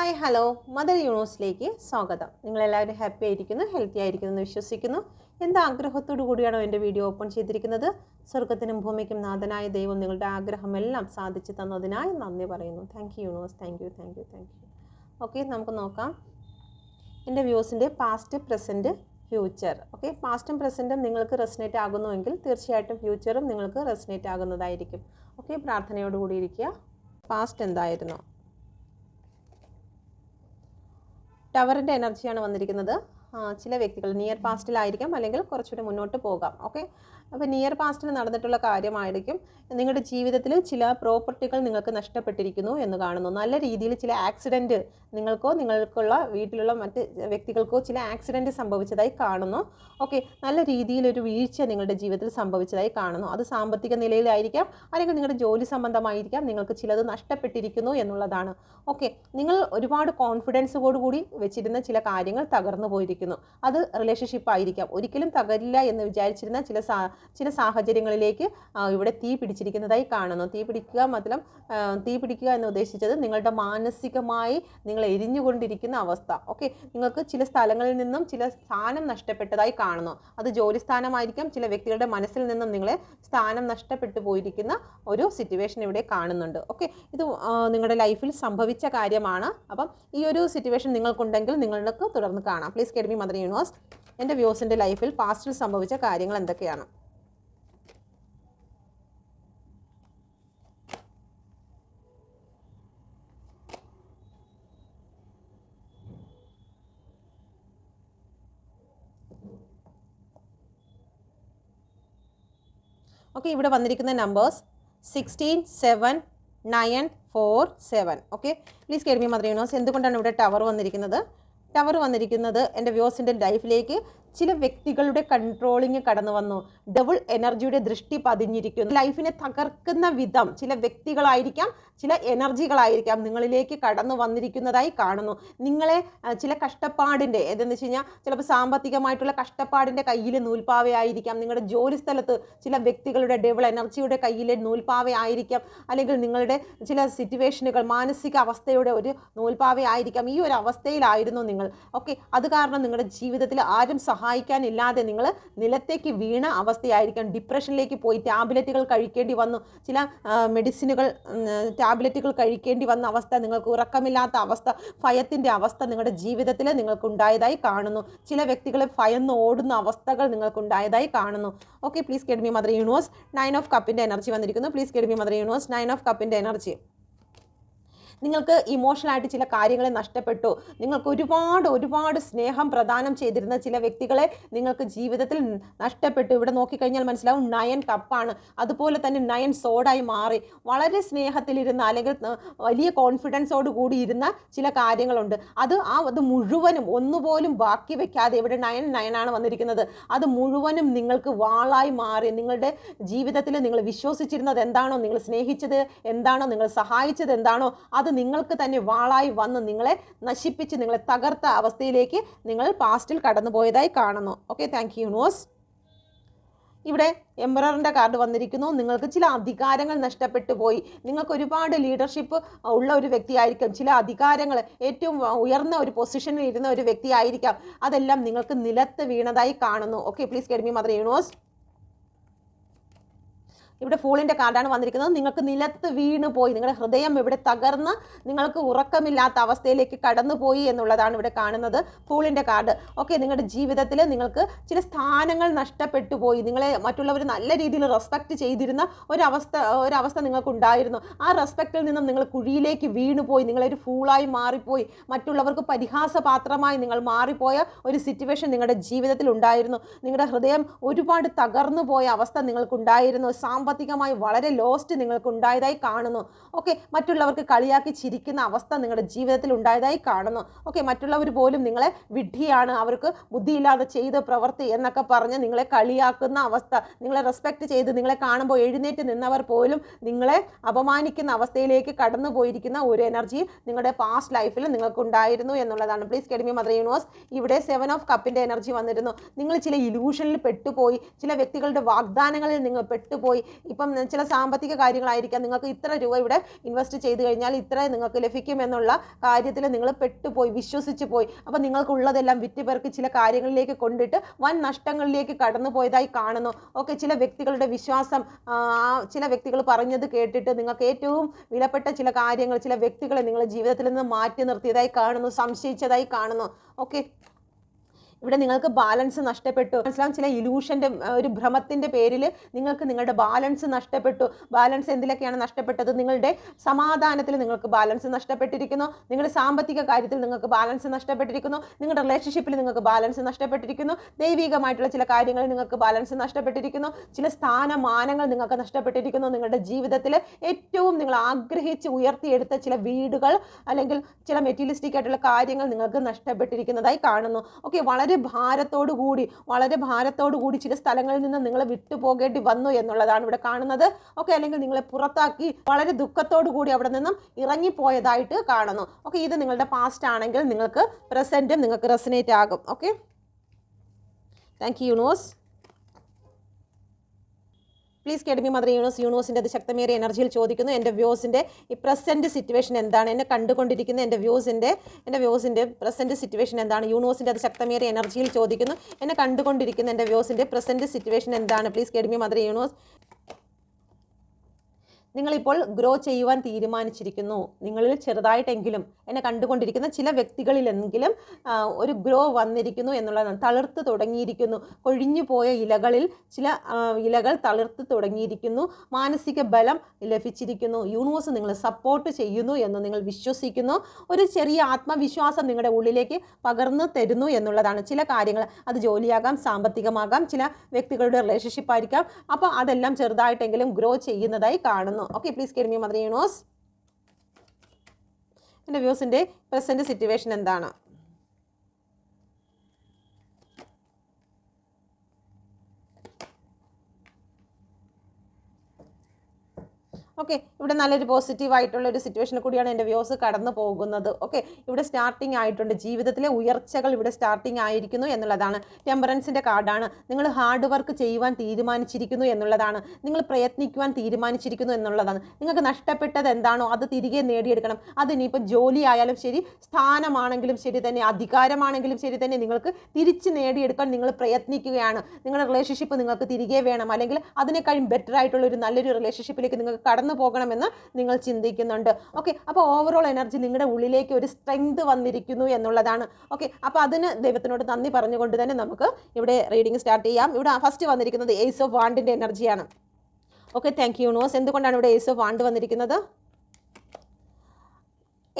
Hi hello mother യൂണിവേഴ്സിലേക്ക് സ്വാഗതം. നിങ്ങളെല്ലാവരും happy ആയിരിക്കുന്നു ഹെൽത്തി ആയിരിക്കുന്നു എന്ന് വിശ്വസിക്കുന്നു. എന്ത് ആഗ്രഹത്തോടു കൂടിയാണോ എന്റെ വീഡിയോ ഓപ്പൺ ചെയ്തിരിക്കുന്നത്? സ്വർഗത്തിനും ഭൂമിക്കും നാഥനായ ദൈവം നിങ്ങളുടെ ആഗ്രഹമെല്ലാം സാധിച്ചു തന്നതിനായി നന്ദി പറയുന്നു. Thank you universe thank you thank you thank you okay നമുക്ക് നോക്കാം. എന്റെ വ്യൂസിന്റെ പാസ്റ്റ് പ്രസന്റ് ഫ്യൂച്ചർ ഓക്കെ പാസ്റ്റും പ്രസന്റും നിങ്ങൾക്ക് റെസിനേറ്റ് ആകുന്നുവെങ്കിൽ തീർച്ചയായിട്ടും ഫ്യൂച്ചറും നിങ്ങൾക്ക് റെസിനേറ്റ് ആകുന്നതായിരിക്കും. ഓക്കെ പ്രാർത്ഥനയോടുകൂടി ഇരിക്കുക. പാസ്റ്റ് എന്തായിരുന്നു? ടവറിന്റെ എനർജിയാണ് വന്നിരിക്കുന്നത്. ചില വ്യക്തികൾ നിയർ പാസ്റ്റിലായിരിക്കാം അല്ലെങ്കിൽ കുറച്ചുകൂടി മുന്നോട്ട് പോകാം ഓക്കെ അപ്പോൾ നിയർ പാസ്റ്റിൽ നടന്നിട്ടുള്ള കാര്യമായിരിക്കും. നിങ്ങളുടെ ജീവിതത്തിൽ ചില പ്രോപ്പർട്ടികൾ നിങ്ങൾക്ക് നഷ്ടപ്പെട്ടിരിക്കുന്നു എന്ന് കാണുന്നു. നല്ല രീതിയിൽ ചില ആക്സിഡന്റ് നിങ്ങൾക്കോ നിങ്ങൾക്കുള്ള വീട്ടിലുള്ള മറ്റ് വ്യക്തികൾക്കോ ചില ആക്സിഡന്റ് സംഭവിച്ചതായി കാണുന്നു ഓക്കെ നല്ല രീതിയിലൊരു വീഴ്ച നിങ്ങളുടെ ജീവിതത്തിൽ സംഭവിച്ചതായി കാണുന്നു. അത് സാമ്പത്തിക നിലയിലായിരിക്കാം അല്ലെങ്കിൽ നിങ്ങളുടെ ജോലി സംബന്ധമായിരിക്കാം നിങ്ങൾക്ക് ചിലത് നഷ്ടപ്പെട്ടിരിക്കുന്നു എന്നുള്ളതാണ് ഓക്കെ നിങ്ങൾ ഒരുപാട് കോൺഫിഡൻസോടുകൂടി വെച്ചിരുന്ന ചില കാര്യങ്ങൾ തകർന്നു പോയിരിക്കുന്നു അത് റിലേഷൻഷിപ്പ് ആയിരിക്കാം. ഒരിക്കലും തകരില്ല എന്ന് വിചാരിച്ചിരുന്ന ചില സാ ചില സാഹചര്യങ്ങളിലേക്ക് ഇവിടെ തീ പിടിച്ചിരിക്കുന്നതായി കാണുന്നു. തീ പിടിക്കുക മതലം തീ പിടിക്കുക എന്ന് ഉദ്ദേശിച്ചത് നിങ്ങളുടെ മാനസികമായി നിങ്ങൾ എരിഞ്ഞുകൊണ്ടിരിക്കുന്ന അവസ്ഥ. ഓക്കെ നിങ്ങൾക്ക് ചില സ്ഥലങ്ങളിൽ നിന്നും ചില സ്ഥാനം നഷ്ടപ്പെട്ടതായി കാണുന്നു. അത് ജോലി സ്ഥാനമായിരിക്കാം ചില വ്യക്തികളുടെ മനസ്സിൽ നിന്നും നിങ്ങളെ സ്ഥാനം നഷ്ടപ്പെട്ടു പോയിരിക്കുന്ന ഒരു സിറ്റുവേഷൻ ഇവിടെ കാണുന്നുണ്ട്. ഓക്കെ ഇത് നിങ്ങളുടെ ലൈഫിൽ സംഭവിച്ച കാര്യമാണ്. അപ്പം ഈ ഒരു സിറ്റുവേഷൻ നിങ്ങൾക്കുണ്ടെങ്കിൽ നിങ്ങൾക്ക് തുടർന്ന് കാണാം. പ്ലീസ് കെഡ്മി മദർ യൂണിവേഴ്സ് എന്റെ വ്യൂസിന്റെ ലൈഫിൽ പാസ്റ്റിൽ സംഭവിച്ച കാര്യങ്ങൾ എന്തൊക്കെയാണ്? ഓക്കെ ഇവിടെ വന്നിരിക്കുന്ന numbers sixteen seven nine four seven okay please കേൾവി മദർ യൂണിവേഴ്സ് എന്തുകൊണ്ടാണ് ഇവിടെ ടവർ വന്നിരിക്കുന്നത്? ടവർ വന്നിരിക്കുന്നത് എന്റെ വ്യൂസിന്റെ ലൈഫിലേക്ക് ചില വ്യക്തികളുടെ കൺട്രോളിങ് കടന്നു വന്നു. ഡബിൾ എനർജിയുടെ ദൃഷ്ടി പതിഞ്ഞിരിക്കുന്നു. ലൈഫിനെ തകർക്കുന്ന വിധം ചില വ്യക്തികളായിരിക്കാം ചില എനർജികളായിരിക്കാം നിങ്ങളിലേക്ക് കടന്നു വന്നിരിക്കുന്നതായി കാണുന്നു. നിങ്ങളെ ചില കഷ്ടപ്പാടിന്റെ ഏതെന്ന് വെച്ച് കഴിഞ്ഞാൽ ചിലപ്പോൾ സാമ്പത്തികമായിട്ടുള്ള കഷ്ടപ്പാടിന്റെ കയ്യിൽ നൂൽപ്പാവയായിരിക്കാം. നിങ്ങളുടെ ജോലി സ്ഥലത്ത് ചില വ്യക്തികളുടെ ഡബിൾ എനർജിയുടെ കയ്യിലെ നൂൽപ്പാവയായിരിക്കാം. അല്ലെങ്കിൽ നിങ്ങളുടെ ചില സിറ്റുവേഷനുകൾ മാനസിക അവസ്ഥയുടെ ഒരു നൂൽപ്പാവയായിരിക്കാം. ഈ ഒരു അവസ്ഥയിലായിരുന്നു നിങ്ങൾ. ഓക്കെ അത് കാരണം നിങ്ങളുടെ ജീവിതത്തിൽ ആരും സഹായിക്കാനില്ലാതെ നിങ്ങൾ നിലത്തേക്ക് വീണ അവസ്ഥയായിരിക്കാം. ഡിപ്രഷനിലേക്ക് പോയി ടാബ്ലറ്റുകൾ കഴിക്കേണ്ടി വന്നു. ചില മെഡിസിനുകൾ ടാബ്ലറ്റുകൾ കഴിക്കേണ്ടി വന്ന അവസ്ഥ നിങ്ങൾക്ക് ഉറക്കമില്ലാത്ത അവസ്ഥ ഭയത്തിന്റെ അവസ്ഥ നിങ്ങളുടെ ജീവിതത്തിൽ നിങ്ങൾക്ക് നിങ്ങൾക്കുണ്ടായതായി കാണുന്നു. ചില വ്യക്തികളെ ഭയന്ന് ഓടുന്ന അവസ്ഥകൾ നിങ്ങൾക്ക് നിങ്ങൾക്കുണ്ടായതായി കാണുന്നു. Okay please guide me mother universe nine of കപ്പിന്റെ എനർജി വന്നിരിക്കുന്നു. Please guide me mother universe nine of കപ്പിന്റെ എനർജി നിങ്ങൾക്ക് ഇമോഷണലായിട്ട് ചില കാര്യങ്ങളെ നഷ്ടപ്പെട്ടു. നിങ്ങൾക്ക് ഒരുപാട് ഒരുപാട് സ്നേഹം പ്രദാനം ചെയ്തിരുന്ന ചില വ്യക്തികളെ നിങ്ങൾക്ക് ജീവിതത്തിൽ നഷ്ടപ്പെട്ടു. ഇവിടെ നോക്കിക്കഴിഞ്ഞാൽ മനസ്സിലാവും നയൻ കപ്പാണ്. അതുപോലെ തന്നെ നയൻ സോഡായി മാറി. വളരെ സ്നേഹത്തിലിരുന്ന അല്ലെങ്കിൽ വലിയ കോൺഫിഡൻസോട് കൂടി ഇരുന്ന ചില കാര്യങ്ങളുണ്ട്. അത് ആ അത് മുഴുവനും ഒന്നുപോലും ബാക്കി വെക്കാതെ ഇവിടെ നയൻ നയനാണ് വന്നിരിക്കുന്നത്. അത് മുഴുവനും നിങ്ങൾക്ക് വാളായി മാറി. നിങ്ങളുടെ ജീവിതത്തിൽ നിങ്ങൾ വിശ്വസിച്ചിരുന്നത് എന്താണോ? നിങ്ങൾ സ്നേഹിച്ചത് എന്താണോ? നിങ്ങൾ സഹായിച്ചത് എന്താണോ? അത് നിങ്ങൾക്ക് തന്നെ വാളായി വന്ന് നിങ്ങളെ നശിപ്പിച്ച് നിങ്ങളെ തകർത്ത അവസ്ഥയിലേക്ക് നിങ്ങൾ പാസ്റ്റിൽ കടന്നുപോയതായി കാണുന്നു. ഓക്കെ താങ്ക് യു യൂണിവേഴ്സ് ഇവിടെ എംബററിന്റെ കാർഡ് വന്നിരിക്കുന്നു. നിങ്ങൾക്ക് ചില അധികാരങ്ങൾ നഷ്ടപ്പെട്ടു പോയി. നിങ്ങൾക്ക് ഒരുപാട് ലീഡർഷിപ്പ് ഉള്ള ഒരു വ്യക്തിയായിരിക്കും. ചില അധികാരങ്ങൾ ഏറ്റവും ഉയർന്ന ഒരു പൊസിഷനിൽ ഇരുന്ന ഒരു വ്യക്തിയായിരിക്കാം. അതെല്ലാം നിങ്ങൾക്ക് നിലത്ത് വീണതായി കാണുന്നു. Okay please guide me mother universe ഇവിടെ ഫൂളിന്റെ കാർഡാണ് വന്നിരിക്കുന്നത്. നിങ്ങൾക്ക് നിലത്ത് വീണ് പോയി. നിങ്ങളുടെ ഹൃദയം ഇവിടെ തകർന്ന് നിങ്ങൾക്ക് ഉറക്കമില്ലാത്ത അവസ്ഥയിലേക്ക് കടന്നുപോയി എന്നുള്ളതാണ് ഇവിടെ കാണുന്നത് ഫൂളിന്റെ കാർഡ്. ഓക്കെ നിങ്ങളുടെ ജീവിതത്തിൽ നിങ്ങൾക്ക് ചില സ്ഥാനങ്ങൾ നഷ്ടപ്പെട്ടു പോയി. നിങ്ങളെ മറ്റുള്ളവർ നല്ല രീതിയിൽ റെസ്പെക്റ്റ് ചെയ്തിരുന്ന ഒരവസ്ഥ ഒരവസ്ഥ നിങ്ങൾക്കുണ്ടായിരുന്നു. ആ റെസ്പെക്റ്റിൽ നിന്നും നിങ്ങൾ കുഴിയിലേക്ക് വീണുപോയി നിങ്ങളൊരു ഫൂളായി മാറിപ്പോയി. മറ്റുള്ളവർക്ക് പരിഹാസപാത്രമായി നിങ്ങൾ മാറിപ്പോയ ഒരു സിറ്റുവേഷൻ നിങ്ങളുടെ ജീവിതത്തിൽ ഉണ്ടായിരുന്നു. നിങ്ങളുടെ ഹൃദയം ഒരുപാട് തകർന്നു പോയ അവസ്ഥ നിങ്ങൾക്കുണ്ടായിരുന്നു. സാമ്പത്തികമായി വളരെ ലോസ്റ്റ് നിങ്ങൾക്ക് ഉണ്ടായതായി കാണുന്നു. ഓക്കെ മറ്റുള്ളവർക്ക് കളിയാക്കി ചിരിക്കുന്ന അവസ്ഥ നിങ്ങളുടെ ജീവിതത്തിൽ ഉണ്ടായതായി കാണുന്നു. ഓക്കെ മറ്റുള്ളവർ പോലും നിങ്ങളെ വിഡ്ഢിയാണ്. അവർക്ക് ബുദ്ധിയില്ലാതെ ചെയ്ത പ്രവൃത്തി എന്നൊക്കെ പറഞ്ഞ് നിങ്ങളെ കളിയാക്കുന്ന അവസ്ഥ നിങ്ങളെ റെസ്പെക്ട് ചെയ്ത് നിങ്ങളെ കാണുമ്പോൾ എഴുന്നേറ്റ് നിന്നവർ പോലും നിങ്ങളെ അപമാനിക്കുന്ന അവസ്ഥയിലേക്ക് കടന്നു പോയിരിക്കുന്ന ഒരു എനർജി നിങ്ങളുടെ പാസ്റ്റ് ലൈഫിൽ നിങ്ങൾക്ക് ഉണ്ടായിരുന്നു എന്നുള്ളതാണ്. Please guide me mother universe ഇവിടെ സെവൻ ഓഫ് കപ്പിന്റെ എനർജി വന്നിരുന്നു. നിങ്ങൾ ചില ഇലൂഷനിൽ പെട്ടുപോയി ചില വ്യക്തികളുടെ വാഗ്ദാനങ്ങളിൽ നിങ്ങൾ പെട്ടുപോയി ഇപ്പം ചില സാമ്പത്തിക കാര്യങ്ങളായിരിക്കാം നിങ്ങൾക്ക് ഇത്ര രൂപ ഇവിടെ ഇൻവെസ്റ്റ് ചെയ്ത് കഴിഞ്ഞാൽ ഇത്ര നിങ്ങൾക്ക് ലഭിക്കുമെന്നുള്ള കാര്യത്തിൽ നിങ്ങൾ പെട്ടുപോയി വിശ്വസിച്ച് പോയി. അപ്പം നിങ്ങൾക്കുള്ളതെല്ലാം വിറ്റുപേർക്ക് ചില കാര്യങ്ങളിലേക്ക് കൊണ്ടിട്ട് വൻ നഷ്ടങ്ങളിലേക്ക് കടന്നു പോയതായി കാണുന്നു. ഓക്കെ ചില വ്യക്തികളുടെ വിശ്വാസം ചില വ്യക്തികൾ പറഞ്ഞത് കേട്ടിട്ട് നിങ്ങൾക്ക് ഏറ്റവും വിലപ്പെട്ട ചില കാര്യങ്ങൾ ചില വ്യക്തികളെ നിങ്ങളുടെ ജീവിതത്തിൽ നിന്ന് മാറ്റി നിർത്തിയതായി കാണുന്നു സംശയിച്ചതായി കാണുന്നു. ഓക്കെ? ഇവിടെ നിങ്ങൾക്ക് ബാലൻസ് നഷ്ടപ്പെട്ടു. മനസ്സിലാവും? ചില ഇലൂഷന്റെ ഒരു ഭ്രമത്തിന്റെ പേരിൽ നിങ്ങൾക്ക് നിങ്ങളുടെ ബാലൻസ് നഷ്ടപ്പെട്ടു. ബാലൻസ് എന്തിലൊക്കെയാണ് നഷ്ടപ്പെട്ടത്? നിങ്ങളുടെ സമാധാനത്തിൽ നിങ്ങൾക്ക് ബാലൻസ് നഷ്ടപ്പെട്ടിരിക്കുന്നു. നിങ്ങളുടെ സാമ്പത്തിക കാര്യത്തിൽ നിങ്ങൾക്ക് ബാലൻസ് നഷ്ടപ്പെട്ടിരിക്കുന്നു. നിങ്ങളുടെ റിലേഷൻഷിപ്പിൽ നിങ്ങൾക്ക് ബാലൻസ് നഷ്ടപ്പെട്ടിരിക്കുന്നു. ദൈവികമായിട്ടുള്ള ചില കാര്യങ്ങളിൽ നിങ്ങൾക്ക് ബാലൻസ് നഷ്ടപ്പെട്ടിരിക്കുന്നു. ചില സ്ഥാനമാനങ്ങൾ നിങ്ങൾക്ക് നഷ്ടപ്പെട്ടിരിക്കുന്നു. നിങ്ങളുടെ ജീവിതത്തിൽ ഏറ്റവും നിങ്ങൾ ആഗ്രഹിച്ച് ഉയർത്തിയെടുത്ത ചില വീടുകൾ അല്ലെങ്കിൽ ചില മെറ്റീരിയലിസ്റ്റിക് ആയിട്ടുള്ള കാര്യങ്ങൾ നിങ്ങൾക്ക് നഷ്ടപ്പെട്ടിരിക്കുന്നതായി കാണുന്നു. ഓക്കെ വളരെ ഭാരത്തോടു കൂടി വളരെ ഭാരത്തോടു കൂടി ചില സ്ഥലങ്ങളിൽ നിന്ന് നിങ്ങൾ വിട്ടുപോകേണ്ടി വന്നു എന്നുള്ളതാണ് ഇവിടെ കാണുന്നത്. ഓക്കെ അല്ലെങ്കിൽ നിങ്ങളെ പുറത്താക്കി വളരെ ദുഃഖത്തോടു കൂടി അവിടെ നിന്നും ഇറങ്ങിപ്പോയതായിട്ട് കാണുന്നു. ഓക്കെ ഇത് നിങ്ങളുടെ പാസ്റ്റ് ആണെങ്കിൽ നിങ്ങൾക്ക് പ്രസന്റും നിങ്ങൾക്ക് റെസനേറ്റ് ആകും. Okay. Thank you universe please guide me mother universe universe അതിശക്തമേറിയ എനർജിയിൽ ചോദിക്കുന്നു. എന്റെ വ്യൂസിന്റെ ഈ പ്രസന്റ് സിറ്റുവേഷൻ എന്താണ്? എന്നെ കണ്ടുകൊണ്ടിരിക്കുന്ന എന്റെ വ്യൂസിന്റെ എന്റെ വ്യൂസിന്റെ പ്രസന്റ് സിറ്റുവേഷൻ എന്താണ്? യൂണിവേഴ്സിന്റെ അതിശക്തമേറിയ എനർജിയിൽ ചോദിക്കുന്നു. എന്നെ കണ്ടുകൊണ്ടിരിക്കുന്ന എന്റെ വ്യൂസിന്റെ പ്രസന്റ് സിറ്റുവേഷൻ എന്താണ്? Please guide me mother universe നിങ്ങളിപ്പോൾ ഗ്രോ ചെയ്യുവാൻ തീരുമാനിച്ചിരിക്കുന്നു. നിങ്ങളിൽ ചെറുതായിട്ടെങ്കിലും എന്നെ കണ്ടുകൊണ്ടിരിക്കുന്ന ചില വ്യക്തികളിലെങ്കിലും ഒരു ഗ്രോ വന്നിരിക്കുന്നു എന്നുള്ളതാണ്. തളിർത്ത് തുടങ്ങിയിരിക്കുന്നു. കൊഴിഞ്ഞു പോയ ഇലകളിൽ ചില ഇലകൾ തളിർത്ത് തുടങ്ങിയിരിക്കുന്നു. മാനസിക ബലം ലഭിച്ചിരിക്കുന്നു. യൂണിവേഴ്സ് നിങ്ങളെ സപ്പോർട്ട് ചെയ്യുന്നു എന്ന് നിങ്ങൾ വിശ്വസിക്കുന്നു. ഒരു ചെറിയ ആത്മവിശ്വാസം നിങ്ങളുടെ ഉള്ളിലേക്ക് പകർന്നു തരുന്നു എന്നുള്ളതാണ് ചില കാര്യങ്ങൾ. അത് ജോലിയാകാം സാമ്പത്തികമാകാം ചില വ്യക്തികളുടെ റിലേഷൻഷിപ്പ് ആയിരിക്കാം. അപ്പോൾ അതെല്ലാം ചെറുതായിട്ടെങ്കിലും ഗ്രോ ചെയ്യുന്നതായി കാണുന്നു. Okay please guide me mother universe എന്റെ വ്യൂസിന്റെ പ്രസന്റ് സിറ്റുവേഷൻ എന്താണ്? ഓക്കെ ഇവിടെ നല്ലൊരു പോസിറ്റീവ് ആയിട്ടുള്ള ഒരു സിറ്റുവേഷൻ കൂടിയാണ് എന്റെ വ്യൂസ് കടന്നു പോകുന്നത്. ഓക്കെ ഇവിടെ സ്റ്റാർട്ടിംഗ് ആയിട്ടുണ്ട്. ജീവിതത്തിലെ ഉയർച്ചകൾ ഇവിടെ സ്റ്റാർട്ടിംഗ് ആയിരിക്കുന്നു എന്നുള്ളതാണ്. ടെമ്പറൻസിന്റെ കാർഡാണ് നിങ്ങൾ ഹാർഡ് വർക്ക് ചെയ്യുവാൻ തീരുമാനിച്ചിരിക്കുന്നു എന്നുള്ളതാണ്. നിങ്ങൾ പ്രയത്നിക്കുവാൻ തീരുമാനിച്ചിരിക്കുന്നു എന്നുള്ളതാണ്. നിങ്ങൾക്ക് നഷ്ടപ്പെട്ടത് എന്താണോ അത് തിരികെ നേടിയെടുക്കണം. അത് ഇനിയിപ്പോൾ ജോലി ആയാലും ശരി സ്ഥാനമാണെങ്കിലും ശരി തന്നെ അധികാരമാണെങ്കിലും ശരി തന്നെ നിങ്ങൾക്ക് തിരിച്ച് നേടിയെടുക്കാൻ നിങ്ങൾ പ്രയത്നിക്കുകയാണ്. നിങ്ങളുടെ റിലേഷൻഷിപ്പ് നിങ്ങൾക്ക് തിരികെ വേണം. അല്ലെങ്കിൽ അതിനേക്കാളും ബെറ്റർ ആയിട്ടുള്ള ഒരു നല്ലൊരു റിലേഷൻഷിപ്പിലേക്ക് നിങ്ങൾക്ക് കടന്നു പോകണമെന്ന് നിങ്ങൾ ചിന്തിക്കുന്നുണ്ട്. ഓക്കെ അപ്പോൾ ഓവറോൾ എനർജി നിങ്ങളുടെ ഉള്ളിലേക്ക് ഒരു സ്ട്രെങ്ത് വന്നിരിക്കുന്നു എന്നുള്ളതാണ്. ഓക്കെ അപ്പോൾ അതിന് ദൈവത്തിനോട് നന്ദി പറഞ്ഞുകൊണ്ട് തന്നെ നമുക്ക് ഇവിടെ റീഡിംഗ് സ്റ്റാർട്ട് ചെയ്യാം. ഇവിടെ ഫസ്റ്റ് വന്നിരിക്കുന്നത് ഏസ് ഓഫ് വാണ്ടിന്റെ എനർജിയാണ് ഓക്കെ താങ്ക് യു നോസ് എന്തുകൊണ്ടാണ് ഇവിടെ ഏസ് ഓഫ് വാണ്ട് വന്നിരിക്കുന്നത്?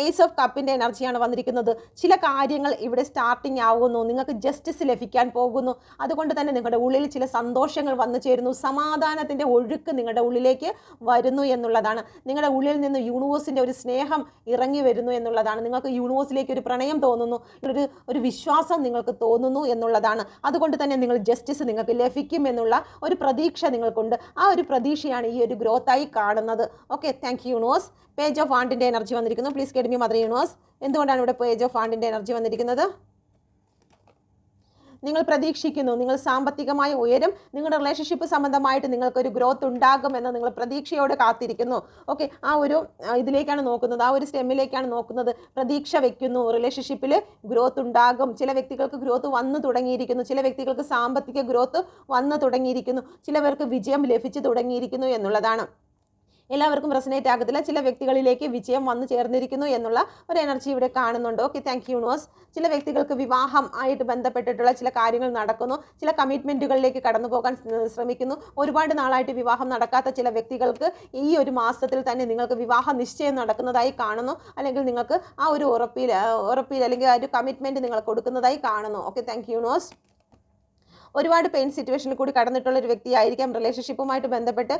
ഏസ് ഓഫ് കപ്പിന്റെ എനർജിയാണ് വന്നിരിക്കുന്നത്. ചില കാര്യങ്ങൾ ഇവിടെ സ്റ്റാർട്ടിങ് ആവുന്നു. നിങ്ങൾക്ക് ജസ്റ്റിസ് ലഭിക്കാൻ പോകുന്നു. അതുകൊണ്ട് തന്നെ നിങ്ങളുടെ ഉള്ളിൽ ചില സന്തോഷങ്ങൾ വന്നു ചേരുന്നു. സമാധാനത്തിന്റെ ഒഴുക്ക് നിങ്ങളുടെ ഉള്ളിലേക്ക് വരുന്നു എന്നുള്ളതാണ്. നിങ്ങളുടെ ഉള്ളിൽ നിന്ന് യൂണിവേഴ്സിന്റെ ഒരു സ്നേഹം ഇറങ്ങി വരുന്നു എന്നുള്ളതാണ്. നിങ്ങൾക്ക് യൂണിവേഴ്സിലേക്ക് ഒരു പ്രണയം തോന്നുന്നു. ഒരു ഒരു വിശ്വാസം നിങ്ങൾക്ക് തോന്നുന്നു എന്നുള്ളതാണ്. അതുകൊണ്ട് തന്നെ നിങ്ങൾ ജസ്റ്റിസ് നിങ്ങൾക്ക് ലഭിക്കും എന്നുള്ള ഒരു പ്രതീക്ഷ നിങ്ങൾക്കുണ്ട്. ആ ഒരു പ്രതീക്ഷയാണ് ഈ ഒരു ഗ്രോത്തായി കാണുന്നത്. Okay thank you universe page of ആണ്ടിന്റെ energy വന്നിരിക്കുന്നു. Please guide me mother universe എന്തുകൊണ്ടാണ് ഇവിടെ പേജ് ഓഫ് വാണ്ടിന്റെ എനർജി വന്നിരിക്കുന്നത്? നിങ്ങൾ പ്രതീക്ഷിക്കുന്നു നിങ്ങൾ സാമ്പത്തികമായി ഉയരും നിങ്ങളുടെ റിലേഷൻഷിപ്പ് സംബന്ധമായിട്ട് നിങ്ങൾക്കൊരു ഗ്രോത്ത് ഉണ്ടാകുമെന്ന് നിങ്ങൾ പ്രതീക്ഷയോടെ കാത്തിരിക്കുന്നു. ഓക്കെ ആ ഒരു ഇതിലേക്കാണ് നോക്കുന്നത് ആ ഒരു സ്റ്റെമ്മിലേക്കാണ് നോക്കുന്നത്. പ്രതീക്ഷ വെക്കുന്നു റിലേഷൻഷിപ്പിൽ ഗ്രോത്ത് ഉണ്ടാകും. ചില വ്യക്തികൾക്ക് ഗ്രോത്ത് വന്നു തുടങ്ങിയിരിക്കുന്നു ചില വ്യക്തികൾക്ക് സാമ്പത്തിക ഗ്രോത്ത് വന്നു തുടങ്ങിയിരിക്കുന്നു ചിലവർക്ക് വിജയം ലഭിച്ചു തുടങ്ങിയിരിക്കുന്നു എന്നുള്ളതാണ്. എല്ലാവർക്കും റെസനേറ്റ് ആകത്തില്ല. ചില വ്യക്തികളിലേക്ക് വിജയം വന്നു ചേർന്നിരിക്കുന്നു എന്നുള്ള ഒരു എനർജി ഇവിടെ കാണുന്നുണ്ട്. ഓക്കെ താങ്ക് യൂണിവേഴ്സ് ചില വ്യക്തികൾക്ക് വിവാഹം ആയിട്ട് ബന്ധപ്പെട്ടിട്ടുള്ള ചില കാര്യങ്ങൾ നടക്കുന്നു. ചില കമ്മിറ്റ്മെന്റുകളിലേക്ക് കടന്നു പോകാൻ ശ്രമിക്കുന്നു. ഒരുപാട് നാളായിട്ട് വിവാഹം നടക്കാത്ത ചില വ്യക്തികൾക്ക് ഈ ഒരു മാസത്തിൽ തന്നെ നിങ്ങൾക്ക് വിവാഹ നിശ്ചയം നടക്കുന്നതായി കാണുന്നു. അല്ലെങ്കിൽ നിങ്ങൾക്ക് ആ ഒരു ഉറപ്പിൽ ഉറപ്പിൽ അല്ലെങ്കിൽ ആ ഒരു കമ്മിറ്റ്മെന്റ് നിങ്ങൾ കൊടുക്കുന്നതായി കാണുന്നു. ഓക്കെ താങ്ക് യൂണിവേഴ്സ് ഒരുപാട് പെയിൻ സിറ്റുവേഷനിൽ കൂടി കടന്നിട്ടുള്ള ഒരു വ്യക്തിയായിരിക്കാം. റിലേഷൻഷിപ്പുമായിട്ട് ബന്ധപ്പെട്ട്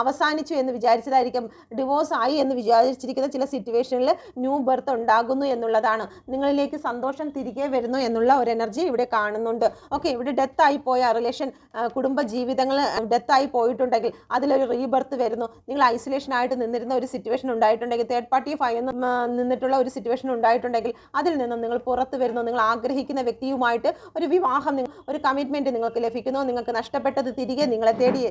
അവസാനിച്ചു എന്ന് വിചാരിച്ചതായിരിക്കും. ഡിവോഴ്സ് ആയി എന്ന് വിചാരിച്ചിരിക്കുന്ന ചില സിറ്റുവേഷനിൽ ന്യൂ ബർത്ത് ഉണ്ടാകുന്നു എന്നുള്ളതാണ്. നിങ്ങളിലേക്ക് സന്തോഷം തിരികെ വരുന്നു എന്നുള്ള ഒരു എനർജി ഇവിടെ കാണുന്നുണ്ട്. ഓക്കെ ഇവിടെ ഡെത്ത് ആയി പോയ റിലേഷൻ കുടുംബ ജീവിതങ്ങൾ ഡെത്ത് ആയി പോയിട്ടുണ്ടെങ്കിൽ അതിലൊരു റീബർത്ത് വരുന്നു. നിങ്ങൾ ഐസൊലേഷൻ ആയിട്ട് നിന്നിരുന്ന ഒരു സിറ്റുവേഷൻ ഉണ്ടായിട്ടുണ്ടെങ്കിൽ തേർഡ് പാർട്ടി ഫൈവ് നിന്നിട്ടുള്ള ഒരു സിറ്റുവേഷൻ ഉണ്ടായിട്ടുണ്ടെങ്കിൽ അതിൽ നിന്നും നിങ്ങൾ പുറത്ത് വരുന്നു. നിങ്ങൾ ആഗ്രഹിക്കുന്ന വ്യക്തിയുമായിട്ട് ഒരു വിവാഹം ഒരു ഒരു കമ്മിറ്റ്മെന്റ് നിങ്ങൾക്ക് ലഭിക്കുന്നു നിങ്ങൾക്ക് നഷ്ടപ്പെട്ടത് തിരികെ നിങ്ങളെ തേടി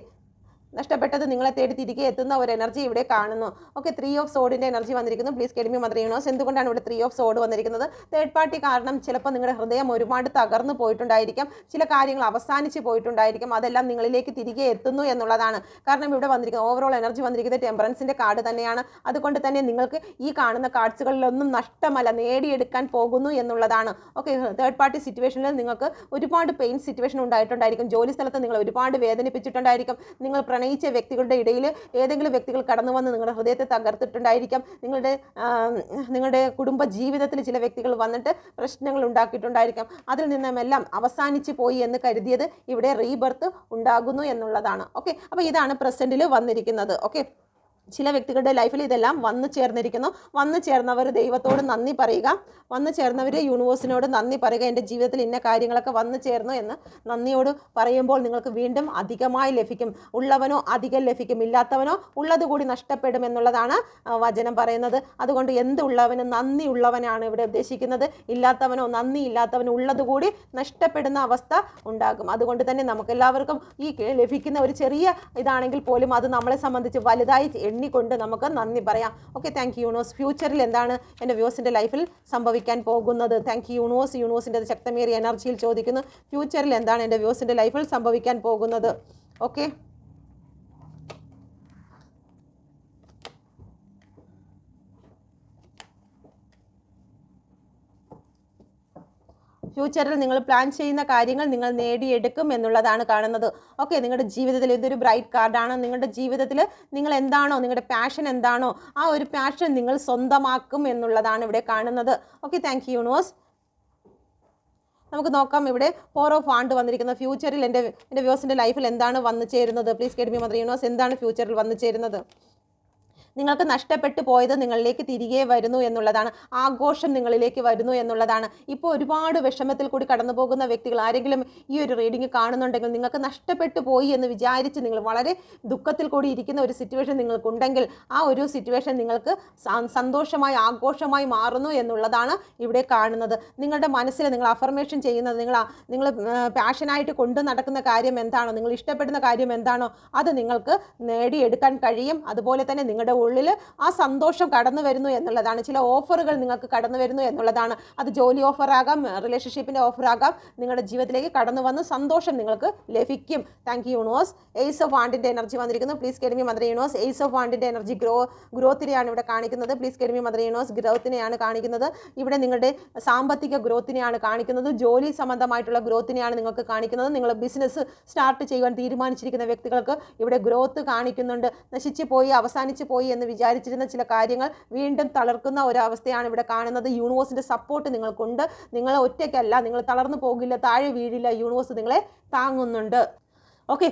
നഷ്ടപ്പെട്ടത് നിങ്ങളെ തേടി തിരികെ എത്തുന്ന ഒരു എനർജി ഇവിടെ കാണുന്നു. ഓക്കെ ത്രീ ഓഫ് സോഡിന്റെ എനർജി വന്നിരിക്കുന്നു. പ്ലീസ് മദർ യൂണോസ് എന്തുകൊണ്ടാണ് ഇവിടെ ത്രീ ഓഫ് സോഡ് വന്നിരിക്കുന്നത്? തേർഡ് പാർട്ടി കാരണം ചിലപ്പോൾ നിങ്ങളുടെ ഹൃദയം ഒരുപാട് തകർന്നു പോയിട്ടുണ്ടായിരിക്കും. ചില കാര്യങ്ങൾ അവസാനിച്ച് പോയിട്ടുണ്ടായിരിക്കും. അതെല്ലാം നിങ്ങളിലേക്ക് തിരികെ എത്തുന്നു എന്നുള്ളതാണ്. കാരണം ഇവിടെ വന്നിരിക്കുന്ന ഓവറോൾ എനർജി വന്നിരിക്കുന്നത് ടെമ്പറൻസിന്റെ കാർഡ് തന്നെയാണ്. അതുകൊണ്ട് തന്നെ നിങ്ങൾക്ക് ഈ കാണുന്ന കാർഡ്സുകളിലൊന്നും നഷ്ടമല്ല നേടിയെടുക്കാൻ പോകുന്നു എന്നുള്ളതാണ്. ഓക്കെ തേർഡ് പാർട്ടി സിറ്റുവേഷനിൽ നിങ്ങൾക്ക് ഒരുപാട് പെയിൻ സിറ്റുവേഷൻ ഉണ്ടായിട്ടുണ്ടായിരിക്കും. ജോലി സ്ഥലത്ത് നിങ്ങൾ ഒരുപാട് വേദനിപ്പിച്ചിട്ടുണ്ടായിരിക്കും. നിങ്ങൾ പ്രണയിച്ച വ്യക്തികളുടെ ഇടയിൽ ഏതെങ്കിലും വ്യക്തികൾ കടന്നു വന്ന് നിങ്ങളുടെ ഹൃദയത്തെ തകർത്തിട്ടുണ്ടായിരിക്കാം. നിങ്ങളുടെ നിങ്ങളുടെ കുടുംബ ജീവിതത്തിൽ ചില വ്യക്തികൾ വന്നിട്ട് പ്രശ്നങ്ങൾ ഉണ്ടാക്കിയിട്ടുണ്ടായിരിക്കാം. അതിൽ നിന്നുമെല്ലാം അവസാനിച്ച് പോയി എന്ന് കരുതിയത് ഇവിടെ റീബർത്ത് ഉണ്ടാകുന്നു എന്നുള്ളതാണ്. ഓക്കെ? അപ്പോൾ ഇതാണ് പ്രസന്റിൽ വന്നിരിക്കുന്നത്. ഓക്കെ? ചില വ്യക്തികളുടെ ലൈഫിൽ ഇതെല്ലാം വന്നു ചേർന്നിരിക്കുന്നു. വന്നു ചേർന്നവർ ദൈവത്തോട് നന്ദി പറയുക. വന്നു ചേർന്നവർ യൂണിവേഴ്സിനോട് നന്ദി പറയുക. എന്റെ ജീവിതത്തിൽ ഇന്ന കാര്യങ്ങളൊക്കെ വന്നു ചേർന്നു എന്ന് നന്ദിയോട് പറയുമ്പോൾ നിങ്ങൾക്ക് വീണ്ടും അധികമായി ലഭിക്കും. ഉള്ളവനോ അധികം ലഭിക്കും. ഇല്ലാത്തവനോ ഉള്ളത് കൂടി നഷ്ടപ്പെടും എന്നുള്ളതാണ് വചനം പറയുന്നത്. അതുകൊണ്ട് എന്തുള്ളവന് നന്ദി ഉള്ളവനാണ് ഇവിടെ ഉദ്ദേശിക്കുന്നത്. ഇല്ലാത്തവനോ നന്ദി ഇല്ലാത്തവനോ ഉള്ളത് കൂടി നഷ്ടപ്പെടുന്ന അവസ്ഥ ഉണ്ടാകും. അതുകൊണ്ട് തന്നെ നമുക്ക് ഈ ലഭിക്കുന്ന ഒരു ചെറിയ ഇതാണെങ്കിൽ പോലും അത് നമ്മളെ സംബന്ധിച്ച് വലുതായി എണ്ണിക്കൊണ്ട് നമുക്ക് നന്ദി പറയാം. ഓക്കെ താങ്ക് യൂണിവേഴ്സ് ഫ്യൂച്ചറിൽ എന്താണ് എന്റെ വ്യൂസിന്റെ ലൈഫിൽ സംഭവിക്കാൻ പോകുന്നത്? താങ്ക് യു യൂണിവേഴ്സ് യൂണിവേഴ്സിന്റെ ശക്തമേറിയ എനർജിയിൽ ചോദിക്കുന്നു. ഫ്യൂച്ചറിൽ എന്താണ് എന്റെ വ്യൂസിന്റെ ലൈഫിൽ സംഭവിക്കാൻ പോകുന്നത്? ഓക്കെ ഫ്യൂച്ചറിൽ നിങ്ങൾ പ്ലാൻ ചെയ്യുന്ന കാര്യങ്ങൾ നിങ്ങൾ നേടിയെടുക്കും എന്നുള്ളതാണ് കാണുന്നത്. ഓക്കെ നിങ്ങളുടെ ജീവിതത്തിൽ ഇതൊരു ബ്രൈറ്റ് കാർഡാണ്. നിങ്ങളുടെ ജീവിതത്തിൽ നിങ്ങൾ എന്താണോ നിങ്ങളുടെ പാഷൻ എന്താണോ ആ ഒരു പാഷൻ നിങ്ങൾ സ്വന്തമാക്കും എന്നുള്ളതാണ് ഇവിടെ കാണുന്നത്. ഓക്കെ താങ്ക് യു യൂണിവേഴ്സ് നമുക്ക് നോക്കാം ഇവിടെ ഫോർ ഓഫ് ആണ്ട് വന്നിരിക്കുന്ന. ഫ്യൂച്ചറിൽ എന്റെ എന്റെ വ്യൂസിന്റെ ലൈഫിൽ എന്താണ് വന്നു ചേരുന്നത്? പ്ലീസ് കേഡ്മി മദർ യൂണിവേഴ്സ് എന്താണ് ഫ്യൂച്ചറിൽ വന്നു ചേരുന്നത്? നിങ്ങൾക്ക് നഷ്ടപ്പെട്ടു പോയത് നിങ്ങളിലേക്ക് തിരികെ വരുന്നു എന്നുള്ളതാണ്. ആഘോഷം നിങ്ങളിലേക്ക് വരുന്നു എന്നുള്ളതാണ്. ഇപ്പോൾ ഒരുപാട് വിഷമത്തിൽ കൂടി കടന്നു പോകുന്ന വ്യക്തികൾ ആരെങ്കിലും ഈ ഒരു റീഡിംഗ് കാണുന്നുണ്ടെങ്കിൽ നിങ്ങൾക്ക് നഷ്ടപ്പെട്ടു പോയി എന്ന് വിചാരിച്ച് നിങ്ങൾ വളരെ ദുഃഖത്തിൽ കൂടി ഇരിക്കുന്ന ഒരു സിറ്റുവേഷൻ നിങ്ങൾക്കുണ്ടെങ്കിൽ ആ ഒരു സിറ്റുവേഷൻ നിങ്ങൾക്ക് സന്തോഷമായി ആഘോഷമായി മാറുന്നു എന്നുള്ളതാണ് ഇവിടെ കാണുന്നത്. നിങ്ങളുടെ മനസ്സിൽ നിങ്ങൾ അഫർമേഷൻ ചെയ്യുന്നത് നിങ്ങൾ നിങ്ങൾ പാഷനായിട്ട് കൊണ്ടു നടക്കുന്ന കാര്യം എന്താണോ നിങ്ങൾ ഇഷ്ടപ്പെടുന്ന കാര്യം എന്താണോ അത് നിങ്ങൾക്ക് നേടിയെടുക്കാൻ കഴിയും. അതുപോലെ തന്നെ നിങ്ങളുടെ ഉള്ളിൽ ആ സന്തോഷം കടന്നു വരുന്നു എന്നുള്ളതാണ്. ചില ഓഫറുകൾ നിങ്ങൾക്ക് കടന്നു വരുന്നു എന്നുള്ളതാണ്. അത് ജോലി ഓഫറാകാം റിലേഷൻഷിപ്പിന്റെ ഓഫറാകാം നിങ്ങളുടെ ജീവിതത്തിലേക്ക് കടന്നു വന്ന് സന്തോഷം നിങ്ങൾക്ക് ലഭിക്കും. Thank you universe ace of വാണ്ടിന്റെ energy വന്നിരിക്കുന്നു. Please guide me mother universe ace of വാണ്ടിന്റെ energy grow ഗ്രോത്തിനെയാണ് ഇവിടെ കാണിക്കുന്നത്. Please guide me mother universe ഗ്രോത്തിനെയാണ് കാണിക്കുന്നത്. ഇവിടെ നിങ്ങളുടെ സാമ്പത്തിക ഗ്രോത്തിനെയാണ് കാണിക്കുന്നത്. ജോലി സംബന്ധമായിട്ടുള്ള ഗ്രോത്തിനെയാണ് നിങ്ങൾക്ക് കാണിക്കുന്നത്. നിങ്ങൾ ബിസിനസ് സ്റ്റാർട്ട് ചെയ്യുവാൻ തീരുമാനിച്ചിരിക്കുന്ന വ്യക്തികൾക്ക് ഇവിടെ ഗ്രോത്ത് കാണിക്കുന്നുണ്ട്. നശിച്ചു പോയി അവസാനിച്ചു പോയി എന്ന് വിചാരിച്ചിരുന്ന ചില കാര്യങ്ങൾ വീണ്ടും തളർക്കുന്ന ഒരവസ്ഥയാണ് ഇവിടെ കാണുന്നത്. യൂണിവേഴ്സിന്റെ സപ്പോർട്ട് നിങ്ങൾക്കുണ്ട്. നിങ്ങൾ ഒറ്റയ്ക്കല്ല നിങ്ങൾ തളർന്നു പോകില്ല താഴെ വീഴില്ല യൂണിവേഴ്സ് നിങ്ങളെ താങ്ങുന്നുണ്ട്. ഓക്കെ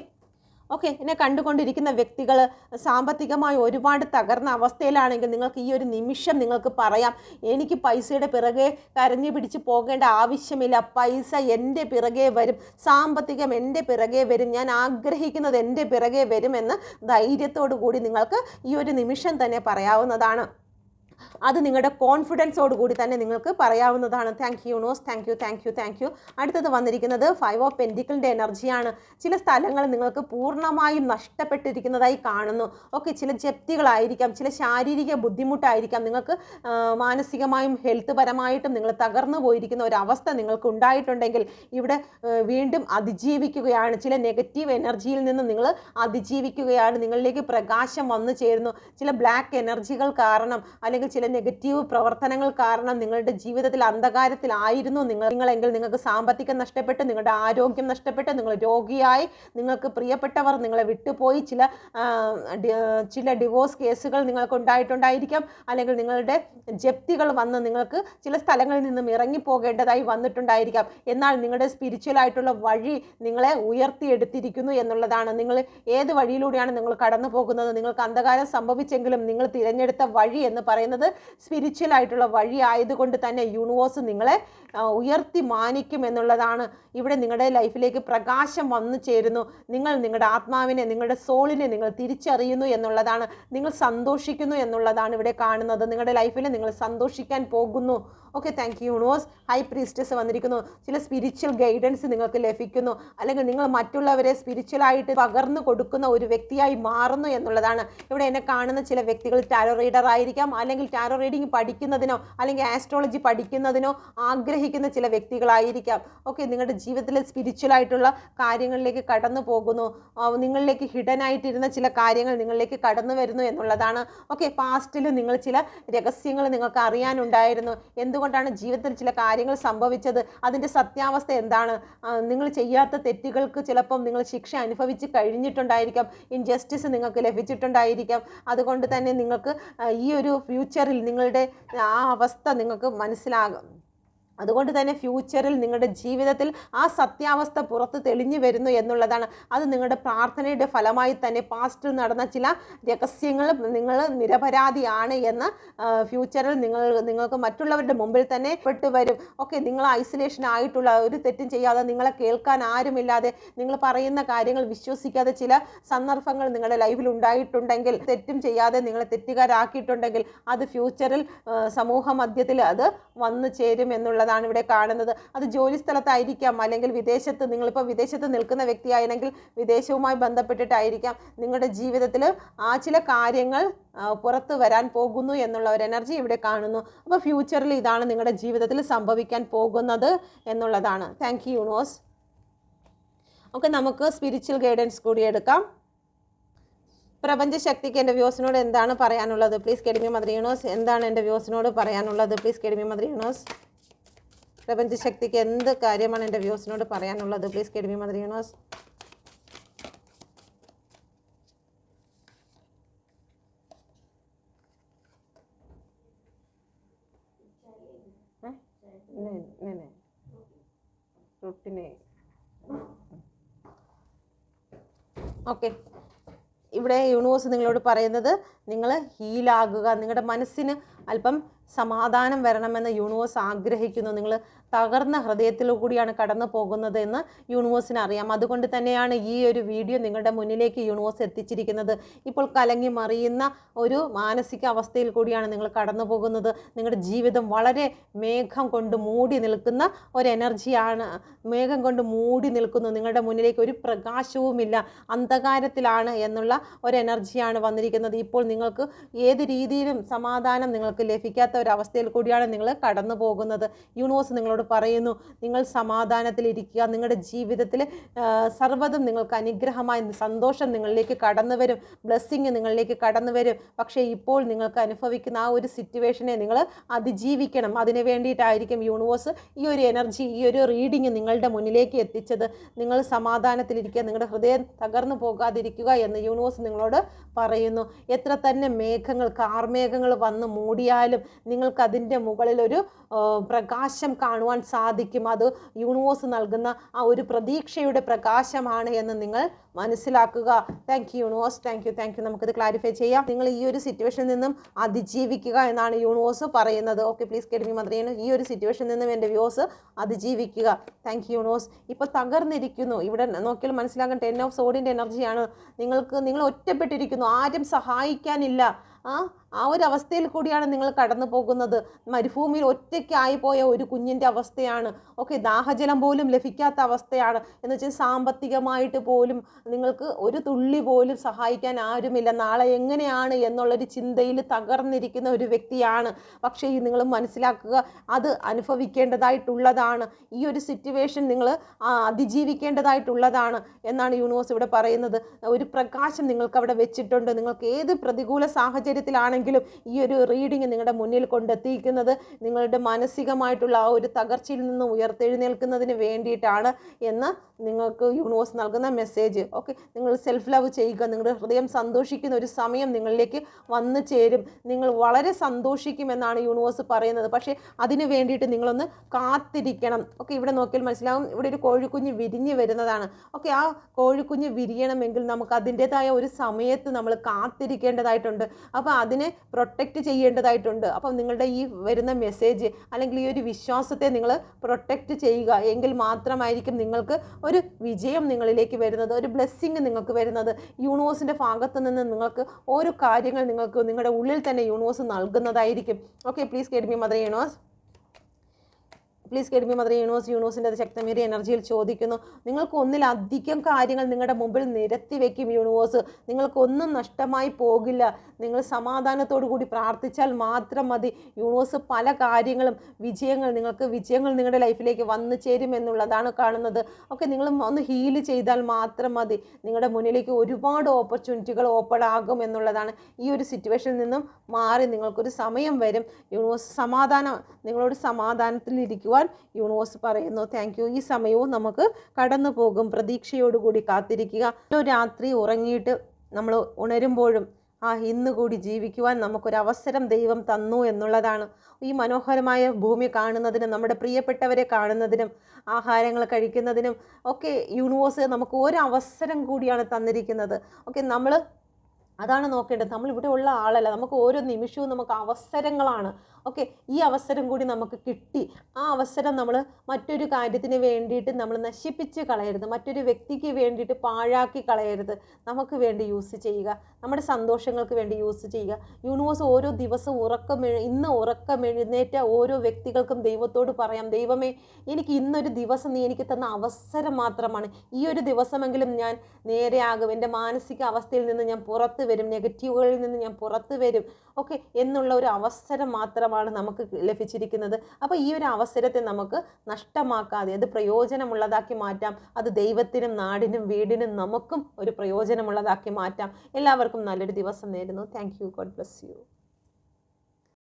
ഓക്കെ എന്നെ കണ്ടുകൊണ്ടിരിക്കുന്ന വ്യക്തികൾ സാമ്പത്തികമായി ഒരുപാട് തകർന്ന അവസ്ഥയിലാണെങ്കിൽ നിങ്ങൾക്ക് ഈ ഒരു നിമിഷം നിങ്ങൾക്ക് പറയാം. എനിക്ക് പൈസയുടെ പിറകെ കരഞ്ഞു പിടിച്ച് പോകേണ്ട ആവശ്യമില്ല. പൈസ എന്റെ പിറകെ വരും. സാമ്പത്തികം എന്റെ പിറകെ വരും. ഞാൻ ആഗ്രഹിക്കുന്നത് എന്റെ പിറകെ വരുമെന്ന് ധൈര്യത്തോടു കൂടി നിങ്ങൾക്ക് ഈ ഒരു നിമിഷം തന്നെ പറയാവുന്നതാണ്. അത് നിങ്ങളുടെ കോൺഫിഡൻസോട് കൂടി തന്നെ നിങ്ങൾക്ക് പറയാവുന്നതാണ്. Thank universe thank you thank you thank you അടുത്തത് വന്നിരിക്കുന്നത് ഫൈവ് ഓഫ് പെന്റിക്കിളിന്റെ എനർജിയാണ് ചില സ്ഥലങ്ങൾ നിങ്ങൾക്ക് പൂർണമായും നഷ്ടപ്പെട്ടിരിക്കുന്നതായി കാണുന്നു. ഓക്കെ ചില ജപ്തികളായിരിക്കാം ചില ശാരീരിക ബുദ്ധിമുട്ടായിരിക്കാം. നിങ്ങൾക്ക് മാനസികമായും ഹെൽത്ത് പരമായിട്ടും നിങ്ങൾ തകർന്നു പോയിരിക്കുന്ന ഒരു അവസ്ഥ നിങ്ങൾക്ക് ഉണ്ടായിട്ടുണ്ടെങ്കിൽ ഇവിടെ വീണ്ടും അതിജീവിക്കുകയാണ്. ചില നെഗറ്റീവ് എനർജിയിൽ നിന്ന് നിങ്ങൾ അതിജീവിക്കുകയാണ്. നിങ്ങളിലേക്ക് പ്രകാശം വന്നു ചേരുന്നു. ചില ബ്ലാക്ക് എനർജികൾ കാരണം അല്ലെങ്കിൽ ചില നെഗറ്റീവ് പ്രവർത്തനങ്ങൾ കാരണം നിങ്ങളുടെ ജീവിതത്തിൽ അന്ധകാരത്തിലായിരുന്നു. നിങ്ങൾ നിങ്ങളെങ്കിൽ നിങ്ങൾക്ക് സാമ്പത്തികം നഷ്ടപ്പെട്ട് നിങ്ങളുടെ ആരോഗ്യം നഷ്ടപ്പെട്ട് നിങ്ങൾ രോഗിയായി നിങ്ങൾക്ക് പ്രിയപ്പെട്ടവർ നിങ്ങളെ വിട്ടുപോയി. ചില ചില ഡിവോഴ്സ് കേസുകൾ നിങ്ങൾക്ക് ഉണ്ടായിട്ടുണ്ടായിരിക്കാം. അല്ലെങ്കിൽ നിങ്ങളുടെ ജപ്തികൾ വന്ന് നിങ്ങൾക്ക് ചില സ്ഥലങ്ങളിൽ നിന്നും ഇറങ്ങിപ്പോകേണ്ടതായി വന്നിട്ടുണ്ടായിരിക്കാം. എന്നാൽ നിങ്ങളുടെ സ്പിരിച്വൽ ആയിട്ടുള്ള വഴി നിങ്ങളെ ഉയർത്തിയെടുത്തിരിക്കുന്നു എന്നുള്ളതാണ്. നിങ്ങൾ ഏത് വഴിയിലൂടെയാണ് നിങ്ങൾ കടന്നു പോകുന്നത് നിങ്ങൾക്ക് അന്ധകാരം സംഭവിച്ചെങ്കിലും നിങ്ങൾ തിരഞ്ഞെടുത്ത വഴി എന്ന് പറയുന്നത് പറയുന്നത് സ്പിരിച്വൽ ആയിട്ടുള്ള വഴി ആയതുകൊണ്ട് തന്നെ യൂണിവേഴ്സ് നിങ്ങളെ ഉയർത്തി മാനിക്കും എന്നുള്ളതാണ്. ഇവിടെ നിങ്ങളുടെ ലൈഫിലേക്ക് പ്രകാശം വന്നു ചേരുന്നു. നിങ്ങൾ നിങ്ങളുടെ ആത്മാവിനെ നിങ്ങളുടെ സോളിനെ നിങ്ങൾ തിരിച്ചറിയുന്നു എന്നുള്ളതാണ്. നിങ്ങൾ സന്തോഷിക്കുന്നു എന്നുള്ളതാണ് ഇവിടെ കാണുന്നത്. നിങ്ങളുടെ ലൈഫിൽ നിങ്ങൾ സന്തോഷിക്കാൻ പോകുന്നു. Okay thank you universe high priestess വന്നിരിക്കുന്നു. ചില സ്പിരിച്വൽ ഗൈഡൻസ് നിങ്ങൾക്ക് ലഭിക്കുന്നു. അല്ലെങ്കിൽ നിങ്ങൾ മറ്റുള്ളവരെ സ്പിരിച്വലായിട്ട് പകർന്നു കൊടുക്കുന്ന ഒരു വ്യക്തിയായി മാറുന്നു എന്നുള്ളതാണ്. ഇവിടെ എന്നെ കാണുന്ന ചില വ്യക്തികൾ ടാരോ റീഡർ ആയിരിക്കാം. അല്ലെങ്കിൽ ടാരോ റീഡിംഗ് പഠിക്കുന്നതിനോ അല്ലെങ്കിൽ ആസ്ട്രോളജി പഠിക്കുന്നതിനോ ആഗ്രഹിക്കുന്ന ചില വ്യക്തികളായിരിക്കാം. ഓക്കെ നിങ്ങളുടെ ജീവിതത്തിലെ സ്പിരിച്വൽ ആയിട്ടുള്ള കാര്യങ്ങളിലേക്ക് കടന്നു പോകുന്നു. നിങ്ങളിലേക്ക് ഹിഡൻ ആയിട്ടിരുന്ന ചില കാര്യങ്ങൾ നിങ്ങളിലേക്ക് കടന്നു വരുന്നു എന്നുള്ളതാണ്. ഓക്കെ പാസ്റ്റിൽ നിങ്ങൾ ചില രഹസ്യങ്ങൾ നിങ്ങൾക്ക് അറിയാനുണ്ടായിരുന്നു. എന്തുകൊണ്ടാണ് ജീവിതത്തിൽ ചില കാര്യങ്ങൾ സംഭവിച്ചത്? അതിന്റെ സത്യാവസ്ഥ എന്താണ്? നിങ്ങൾ ചെയ്യാത്ത തെറ്റുകൾക്ക് ചിലപ്പം നിങ്ങൾ ശിക്ഷ അനുഭവിച്ച് കഴിഞ്ഞിട്ടുണ്ടായിരിക്കാം. ഇൻജസ്റ്റിസ് നിങ്ങൾക്ക് ലഭിച്ചിട്ടുണ്ടായിരിക്കാം. അതുകൊണ്ട് തന്നെ നിങ്ങൾക്ക് ഈ ഒരു ഫ്യൂച്ചറിൽ നിങ്ങളുടെ ആ അവസ്ഥ നിങ്ങൾക്ക് മനസ്സിലാകും. അതുകൊണ്ട് തന്നെ ഫ്യൂച്ചറിൽ നിങ്ങളുടെ ജീവിതത്തിൽ ആ സത്യാവസ്ഥ പുറത്ത് തെളിഞ്ഞു വരുന്നു എന്നുള്ളതാണ്. അത് നിങ്ങളുടെ പ്രാർത്ഥനയുടെ ഫലമായി തന്നെ പാസ്റ്റിൽ നടന്ന ചില രഹസ്യങ്ങൾ നിങ്ങൾ നിരപരാധിയാണ് എന്ന് ഫ്യൂച്ചറിൽ നിങ്ങൾ നിങ്ങൾക്ക് മറ്റുള്ളവരുടെ മുമ്പിൽ തന്നെ പെട്ടു വരും. ഓക്കെ നിങ്ങൾ ഐസൊലേഷൻ ആയിട്ടുള്ള ഒരു തെറ്റും ചെയ്യാതെ നിങ്ങളെ കേൾക്കാൻ ആരുമില്ലാതെ നിങ്ങൾ പറയുന്ന കാര്യങ്ങൾ വിശ്വസിക്കാതെ ചില സന്ദർഭങ്ങൾ നിങ്ങളുടെ ലൈഫിൽ ഉണ്ടായിട്ടുണ്ടെങ്കിൽ തെറ്റും ചെയ്യാതെ നിങ്ങളെ തെറ്റുകാരാക്കിയിട്ടുണ്ടെങ്കിൽ അത് ഫ്യൂച്ചറിൽ സമൂഹ മധ്യത്തിൽ അത് വന്നു ചേരും എന്നുള്ളതാണ് ഇവിടെ കാണുന്നത്. അത് ജോലി സ്ഥലത്തായിരിക്കാം. അല്ലെങ്കിൽ വിദേശത്ത് നിങ്ങളിപ്പോൾ വിദേശത്ത് നിൽക്കുന്ന വ്യക്തിയാണെങ്കിൽ വിദേശവുമായി ബന്ധപ്പെട്ടിട്ടായിരിക്കാം. നിങ്ങളുടെ ജീവിതത്തിൽ ആ ചില കാര്യങ്ങൾ പുറത്ത് വരാൻ പോകുന്നു എന്നുള്ള ഒരു എനർജി ഇവിടെ കാണുന്നു. അപ്പോൾ ഫ്യൂച്ചറിൽ ഇതാണ് നിങ്ങളുടെ ജീവിതത്തിൽ സംഭവിക്കാൻ പോകുന്നത് എന്നുള്ളതാണ്. താങ്ക് യു യൂണിവേഴ്സ് ഓക്കെ നമുക്ക് സ്പിരിച്വൽ ഗൈഡൻസ് കൂടി എടുക്കാം. പ്രപഞ്ചശക്തിക്ക് എന്റെ വ്യൂസിനോട് എന്താണ് പറയാനുള്ളത്? പ്ലീസ് കെഡിമി മദ്രീണോസ് എന്താണ് എന്റെ വ്യൂസിനോട് പറയാനുള്ളത്? പ്ലീസ് കെഡിമി മദ്രീണോസ് പ്രപഞ്ചശക്തിക്ക് എന്ത് കാര്യമാണ് എന്റെ വ്യൂസിനോട് പറയാനുള്ളത്? Please guide me mother universe റൊട്ടിനെ. Okay ഇവിടെ യൂണിവേഴ്സ് നിങ്ങളോട് പറയുന്നത് നിങ്ങൾ ഹീലാകുക നിങ്ങളുടെ മനസ്സിന് അല്പം സമാധാനം വരണമെന്ന് യൂണിവേഴ്സ് ആഗ്രഹിക്കുന്നു. നിങ്ങൾ തകർന്ന ഹൃദയത്തിലൂ കൂടിയാണ് കടന്നു പോകുന്നത് എന്ന് യൂണിവേഴ്സിന് അറിയാം. അതുകൊണ്ട് തന്നെയാണ് ഈ ഒരു വീഡിയോ നിങ്ങളുടെ മുന്നിലേക്ക് യൂണിവേഴ്സ് എത്തിച്ചിരിക്കുന്നത്. ഇപ്പോൾ കലങ്ങി മറിയുന്ന ഒരു മാനസിക അവസ്ഥയിൽ കൂടിയാണ് നിങ്ങൾ കടന്നു പോകുന്നത്. നിങ്ങളുടെ ജീവിതം വളരെ മേഘം കൊണ്ട് മൂടി നിൽക്കുന്ന ഒരു എനർജിയാണ് മേഘം കൊണ്ട് മൂടി നിൽക്കുന്നു. നിങ്ങളുടെ മുന്നിലേക്ക് ഒരു പ്രകാശവുമില്ല അന്ധകാരത്തിലാണ് എന്നുള്ള ഒരു എനർജിയാണ് വന്നിരിക്കുന്നത്. ഇപ്പോൾ നിങ്ങൾക്ക് ഏത് രീതിയിലും സമാധാനം നിങ്ങൾക്ക് ലഭിക്കാത്ത ഒരു അവസ്ഥയിൽ കൂടിയാണ് നിങ്ങൾ കടന്നു പോകുന്നത്. യൂണിവേഴ്സ് നിങ്ങളോട് പറയുന്നു നിങ്ങൾ സമാധാനത്തിലിരിക്കുക. നിങ്ങളുടെ ജീവിതത്തിൽ സർവതും നിങ്ങൾക്ക് അനുഗ്രഹമായി സന്തോഷം നിങ്ങളിലേക്ക് കടന്നു വരും. ബ്ലെസ്സിങ് നിങ്ങളിലേക്ക് കടന്നു വരും. പക്ഷേ ഇപ്പോൾ നിങ്ങൾക്ക് അനുഭവിക്കുന്ന ആ ഒരു സിറ്റുവേഷനെ നിങ്ങൾ അതിജീവിക്കണം. അതിന് വേണ്ടിയിട്ടായിരിക്കും യൂണിവേഴ്സ് ഈ ഒരു എനർജി ഈ ഒരു റീഡിങ് നിങ്ങളുടെ മുന്നിലേക്ക് എത്തിച്ചത്. നിങ്ങൾ സമാധാനത്തിലിരിക്കുക നിങ്ങളുടെ ഹൃദയം തകർന്നു പോകാതിരിക്കുക എന്ന് യൂണിവേഴ്സ് നിങ്ങളോട് പറയുന്നു. എത്ര തന്നെ മേഘങ്ങൾ കാർമേഘങ്ങൾ വന്ന് മൂടിയാലും അതിന്റെ മുകളിൽ ഒരു പ്രകാശം കാണുവാൻ സാധിക്കും. അത് യൂണിവേഴ്സ് നൽകുന്ന ആ ഒരു പ്രതീക്ഷയുടെ പ്രകാശമാണ് എന്ന് നിങ്ങൾ മനസ്സിലാക്കുക. Thank you universe. Thank you thank you നമുക്കിത് ക്ലാരിഫൈ ചെയ്യാം. നിങ്ങൾ ഈ ഒരു സിറ്റുവേഷനിൽ നിന്നും അതിജീവിക്കുക എന്നാണ് യൂണിവേഴ്സ് പറയുന്നത്. ഓക്കെ പ്ലീസ് കെഡ്മി മന്ത്രിയാണ്. ഈ ഒരു സിറ്റുവേഷനിൽ നിന്നും എന്റെ വ്യൂസ് അതിജീവിക്കുക. Thank you universe. ഇപ്പോൾ തകർന്നിരിക്കുന്നു. ഇവിടെ നോക്കിയാൽ മനസ്സിലാക്കാൻ ടെൻ ഓഫ് സോഡിന്റെ എനർജിയാണ് നിങ്ങൾക്ക് നിങ്ങൾ ഒറ്റപ്പെട്ടിരിക്കുന്നു. ആരും സഹായിക്കാനില്ല. ആ ആ ഒരു അവസ്ഥയിൽ കൂടിയാണ് നിങ്ങൾ കടന്നു പോകുന്നത്. മരുഭൂമിയിൽ ഒറ്റയ്ക്കായി പോയ ഒരു കുഞ്ഞിന്റെ അവസ്ഥയാണ്. ഓക്കെ ദാഹജലം പോലും ലഭിക്കാത്ത അവസ്ഥയാണ്. എന്ന് വെച്ചാൽ സാമ്പത്തികമായിട്ട് പോലും നിങ്ങൾക്ക് ഒരു തുള്ളി പോലും സഹായിക്കാൻ ആരുമില്ല. നാളെ എങ്ങനെയാണ് എന്നുള്ളൊരു ചിന്തയിൽ തകർന്നിരിക്കുന്ന ഒരു വ്യക്തിയാണ്. പക്ഷേ ഈ നിങ്ങൾ മനസ്സിലാക്കുക അത് അനുഭവിക്കേണ്ടതായിട്ടുള്ളതാണ്. ഈ ഒരു സിറ്റുവേഷൻ നിങ്ങൾ അതിജീവിക്കേണ്ടതായിട്ടുള്ളതാണ് എന്നാണ് യൂണിവേഴ്സ് ഇവിടെ പറയുന്നത്. ഒരു പ്രകാശം നിങ്ങൾക്ക് അവിടെ വെച്ചിട്ടുണ്ട്. നിങ്ങൾക്ക് ഏത് പ്രതികൂല സാഹചര്യത്തിലാണെങ്കിലും ഈ ഒരു റീഡിങ് നിങ്ങളുടെ മുന്നിൽ കൊണ്ടെത്തിക്കുന്നത് നിങ്ങളുടെ മാനസികമായിട്ടുള്ള ആ ഒരു തകർച്ചയിൽ നിന്ന് ഉയർത്തെഴുന്നേൽക്കുന്നതിന് വേണ്ടിയിട്ടാണ് എന്ന് നിങ്ങൾക്ക് യൂണിവേഴ്സ് നൽകുന്ന മെസ്സേജ് ഓക്കെ നിങ്ങൾ സെൽഫ് ലവ് ചെയ്യുക. നിങ്ങളുടെ ഹൃദയം സന്തോഷിക്കുന്ന ഒരു സമയം നിങ്ങളിലേക്ക് വന്നു ചേരും. നിങ്ങൾ വളരെ സന്തോഷിക്കുമെന്നാണ് യൂണിവേഴ്സ് പറയുന്നത്. പക്ഷേ അതിന് വേണ്ടിയിട്ട് നിങ്ങളൊന്ന് കാത്തിരിക്കണം. ഓക്കെ ഇവിടെ നോക്കിയാൽ മനസ്സിലാവും. ഇവിടെ ഒരു കോഴിക്കുഞ്ഞ് വിരിഞ്ഞ് വരുന്നതാണ്. ഓക്കെ ആ കോഴിക്കുഞ്ഞ് വിരിയണമെങ്കിൽ നമുക്ക് അതിന്റെതായ ഒരു സമയത്ത് നമ്മൾ കാത്തിരിക്കേണ്ടതായിട്ടുണ്ട്. ആ അപ്പോൾ അതിനെ പ്രൊട്ടക്റ്റ് ചെയ്യേണ്ടതായിട്ടുണ്ട്. അപ്പം നിങ്ങളുടെ ഈ വരുന്ന മെസ്സേജ് അല്ലെങ്കിൽ ഈ ഒരു വിശ്വാസത്തെ നിങ്ങൾ പ്രൊട്ടക്റ്റ് ചെയ്യുക. എങ്കിൽ മാത്രമായിരിക്കും നിങ്ങൾക്ക് ഒരു വിജയം നിങ്ങളിലേക്ക് വരുന്നത് ഒരു ബ്ലെസ്സിങ് നിങ്ങൾക്ക് വരുന്നത്. യൂണിവേഴ്സിന്റെ ഭാഗത്ത് നിന്ന് നിങ്ങൾക്ക് ഓരോ കാര്യങ്ങൾ നിങ്ങൾക്ക് നിങ്ങളുടെ ഉള്ളിൽ തന്നെ യൂണിവേഴ്സ് നൽകുന്നതായിരിക്കും. Okay please guide me mother universe please guide me mother universe യൂണിവേഴ്സിന്റെ അത് ശക്തമേറിയ എനർജിയിൽ ചോദിക്കുന്നു. നിങ്ങൾക്ക് ഒന്നിലധികം കാര്യങ്ങൾ നിങ്ങളുടെ മുമ്പിൽ നിരത്തി വെക്കും യൂണിവേഴ്സ് നിങ്ങൾക്കൊന്നും നഷ്ടമായി പോകില്ല. നിങ്ങൾ സമാധാനത്തോടു കൂടി പ്രാർത്ഥിച്ചാൽ മാത്രം മതി. യൂണിവേഴ്സ് പല കാര്യങ്ങളും വിജയങ്ങൾ നിങ്ങൾക്ക് വിജയങ്ങൾ നിങ്ങളുടെ ലൈഫിലേക്ക് വന്നു ചേരും എന്നുള്ളതാണ് കാണുന്നത്. ഓക്കെ നിങ്ങൾ ഒന്ന് ഹീൽ ചെയ്താൽ മാത്രം മതി. നിങ്ങളുടെ മുന്നിലേക്ക് ഒരുപാട് ഓപ്പർച്യൂണിറ്റികൾ ഓപ്പൺ ആകും എന്നുള്ളതാണ്. ഈ ഒരു സിറ്റുവേഷനിൽ നിന്നും മാറി നിങ്ങൾക്കൊരു സമയം വരും. യൂണിവേഴ്സ് സമാധാനം നിങ്ങളോട് സമാധാനത്തിൽ ഇരിക്കുവാൻ യൂണിവേഴ്സ് പറയുന്നു. താങ്ക് ഈ സമയവും നമുക്ക് കടന്നു പോകും. പ്രതീക്ഷയോടുകൂടി കാത്തിരിക്കുക. രാത്രി ഉറങ്ങിയിട്ട് നമ്മൾ ഉണരുമ്പോഴും ആ ഇന്ന് കൂടി ജീവിക്കുവാൻ നമുക്കൊരവസരം ദൈവം തന്നു എന്നുള്ളതാണ്. ഈ മനോഹരമായ ഭൂമി കാണുന്നതിനും നമ്മുടെ പ്രിയപ്പെട്ടവരെ കാണുന്നതിനും ആഹാരങ്ങൾ കഴിക്കുന്നതിനും ഒക്കെ യൂണിവേഴ്സ് നമുക്ക് ഒരു അവസരം കൂടിയാണ് തന്നിരിക്കുന്നത്. ഓക്കെ നമ്മൾ അതാണ് നോക്കേണ്ടത്. നമ്മൾ ഇവിടെ ഉള്ള ആളല്ല. നമുക്ക് ഓരോ നിമിഷവും നമുക്ക് അവസരങ്ങളാണ് ഓക്കെ ഈ അവസരം കൂടി നമുക്ക് കിട്ടി. ആ അവസരം നമ്മൾ മറ്റൊരു കാര്യത്തിന് വേണ്ടിയിട്ട് നമ്മൾ നശിപ്പിച്ച് കളയരുത്. മറ്റൊരു വ്യക്തിക്ക് വേണ്ടിയിട്ട് പാഴാക്കി കളയരുത്. നമുക്ക് വേണ്ടി യൂസ് ചെയ്യുക. നമ്മുടെ സന്തോഷങ്ങൾക്ക് വേണ്ടി യൂസ് ചെയ്യുക. യൂണിവേഴ്സ് ഓരോ ദിവസവും ഉറക്കം എഴു- ഇന്ന് ഉറക്കമെഴുന്നേറ്റ ഓരോ വ്യക്തികൾക്കും ദൈവത്തോട് പറയാം ദൈവമേ എനിക്ക് ഇന്നൊരു ദിവസം നീ എനിക്ക് തന്ന അവസരം മാത്രമാണ്. ഈ ഒരു ദിവസമെങ്കിലും ഞാൻ നേരെയാകും. എന്റെ മാനസിക അവസ്ഥയിൽ നിന്ന് ഞാൻ പുറത്ത് വരും. നെഗറ്റീവുകളിൽ നിന്ന് ഞാൻ പുറത്ത് വരും. ഓക്കെ എന്നുള്ള ഒരു അവസരം മാത്രമാണ് നമുക്ക് ലഭിച്ചിരിക്കുന്നത്. അപ്പോൾ ഈ ഒരു അവസരത്തെ നമുക്ക് നഷ്ടമാക്കാതെ അത് പ്രയോജനമുള്ളതാക്കി മാറ്റാം. അത് ദൈവത്തിനും നാടിനും വീടിനും നമുക്കും ഒരു പ്രയോജനമുള്ളതാക്കി മാറ്റാം. എല്ലാവർക്കും നല്ലൊരു ദിവസം നേരുന്നു. Thank you God bless you